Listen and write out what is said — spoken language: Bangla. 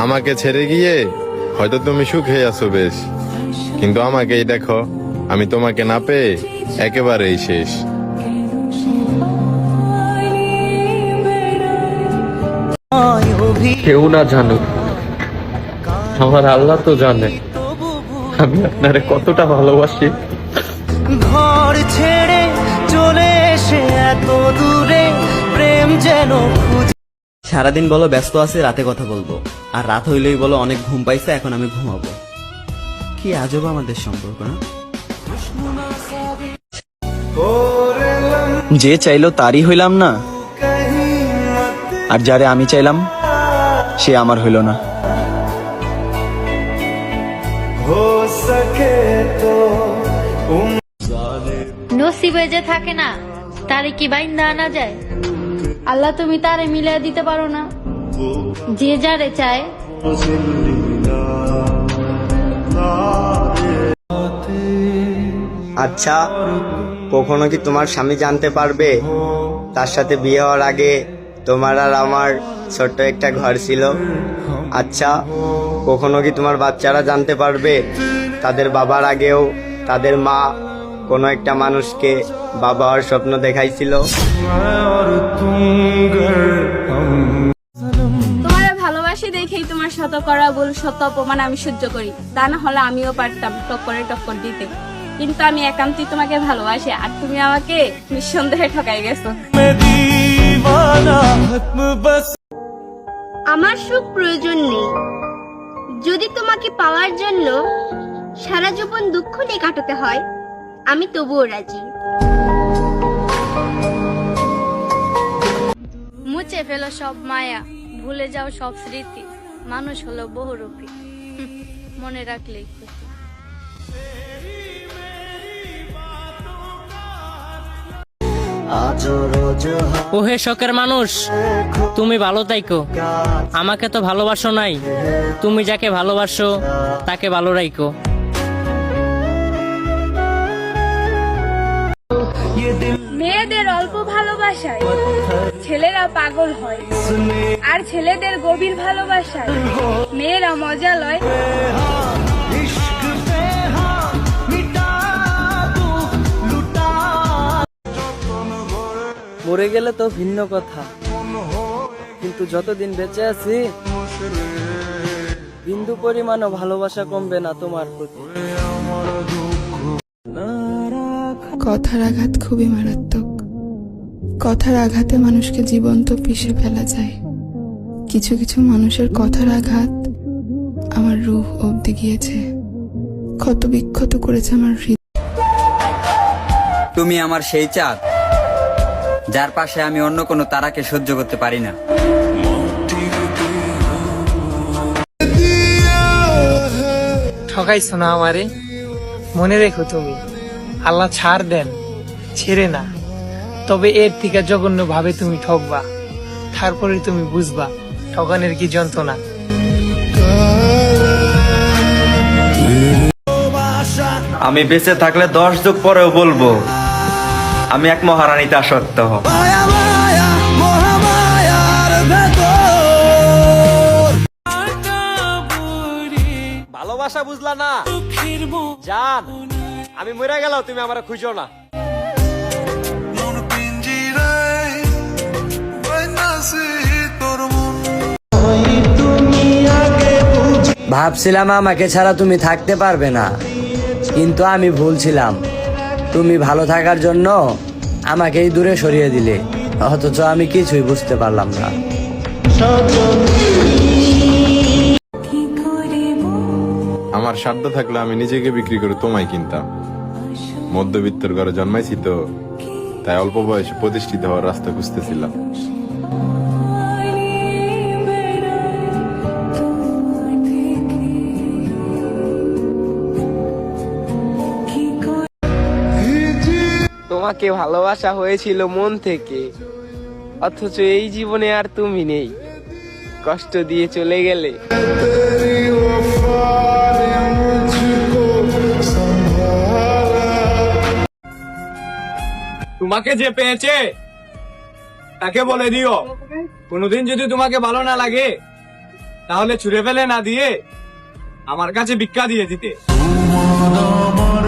আমাকে ছেড়ে গিয়ে হয়তো তুমি সুখে আছো বেশ। কিন্তু আমাকেই দেখো আমি তোমাকে না পেয়ে একেবারেই শেষ। কেউ না জানুক। আমার আল্লাহ তো জানে। আমি আপনারে কতটা ভালোবাসি। ঘর ছেড়ে চলে এসে এত দূরে প্রেম যেন খুঁজে সারাদিন বলো ব্যস্ত আছে, রাতে কথা বলব। আর রাত হইলেই বলো অনেক ঘুম পাইছে, এখন আমি ঘুমাবো। কি আজব আমাদের সম্পর্ক, না? যে চাইলো তারই হইলাম না, আর যারে আমি চাইলাম, সে আমার হইল না। নসিবে যে থাকে না, তারে কি বাইন্দা আনা যায়? আল্লাহ, তুমি তারে মিলিয়ে দিতে পারো না। যে যারে চায়। আচ্ছা কখনো কি তোমার স্বামী জানতে পারবে? তার সাথে বিয়ে হওয়ার আগে তোমার আর আমার ছোট্ট একটা ঘর ছিল। আচ্ছা কখনো কি তোমার বাচ্চারা জানতে পারবে? তাদের বাবার আগেও তাদের মা কোনো একটা মানুষকে বাবা হওয়ার স্বপ্ন দেখাইছিল। তোমার ভালোবাসি দেখেই তোমার শত করা বল শত অপমান আমি সহ্য করি। তা না হলে আমিও পারতাম টক্করে টক্কর দিতে। কিন্তু আমি একান্তই তোমাকে ভালোবাসি আর তুমি আমাকে নিঃসন্দেহে ঠকাই গেছো। আমার সুখ প্রয়োজন নেই। যদি তোমাকে পাওয়ার জন্য সারা জীবন দুঃখ নিয়ে কাটাতে হয় আমি তবুও রাজি। মুছে ফেলো সব মায়া ভুলে যাও সব স্মৃতি। মানুষ হলো বহুরূপী। মনে রাখলেই ক্ষতি ওহে শখের মানুষ তুমি ভালো তাইকো আমাকে তো ভালোবাসো নাই। তুমি যাকে ভালোবাসো তাকে ভালো রাইকো মেয়েদের অল্প ভালোবাসায়। ছেলেরা পাগল হয়। আর ছেলেদের গভীর ভালোবাসা মেয়েরা মজা লয়। মরে গেলে তো ভিন্ন কথা। কিন্তু যতদিন বেঁচে আছি বিন্দু পরিমাণও ভালোবাসা কমবে না তোমার প্রতি। কথার আঘাত খুবই মারাত্মক। কথার আঘাতে মানুষকে জীবন্ত পিষে ফেলা যায়। কিছু কিছু মানুষের কথার আঘাত আমার রূহ অবধি গিয়েছে। ক্ষত বিক্ষত করেছে আমার হৃদয়। তুমি আমার সেই চাঁদ যার পাশে আমি অন্য কোনো তারাকে সহ্য করতে পারি না। ঠকাইছো না আমারে? মনে রেখো তুমি আল্লাহ ছাড় দেন ছেড়ে না। তবে এর থেকে জঘন্য ভাবে তুমি ঠকবা তারপরে তুমি বুঝবা ঠকানের কি যন্ত্রণা। আমি বেঁচে থাকলে দশ যুগ পরেও বলব আমি এক মহারানী তা সত্য মায়া মায়া মহামায়ার ভেতর ভালোবাসা বুঝলা না? জান আমি মরে গেল তুমি আমার খুঁজো না। ভাবছিলাম আমাকে ছাড়া তুমি থাকতে পারবে না। কিন্তু আমি ভুলছিলাম। তুমি ভালো থাকার জন্য আমাকেই দূরে সরিয়ে দিলে। অথচ আমি কিছুই বুঝতে পারলাম না। আমার সাধ্য থাকলে আমি নিজেকে বিক্রি করে তোমায় কিনতাম। মধ্যবিত্তর ঘরে জন্মাইছি তো, তাই অল্প বয়সে প্রতিষ্ঠিত হওয়ার রাস্তা খুঁজতেছিলাম। তোমাকে ভালোবাসা হয়েছিল মন থেকে। অথচ এই জীবনে আর তুমি নেই। কষ্ট দিয়ে চলে গেলে। তোমাকে যে পেয়েছে তাকে বলে দিও। কোনোদিন যদি তোমাকে ভালো না লাগে তাহলে ছুড়ে ফেলে না দিয়ে আমার কাছে ভিক্ষা দিয়ে দিতে। আমার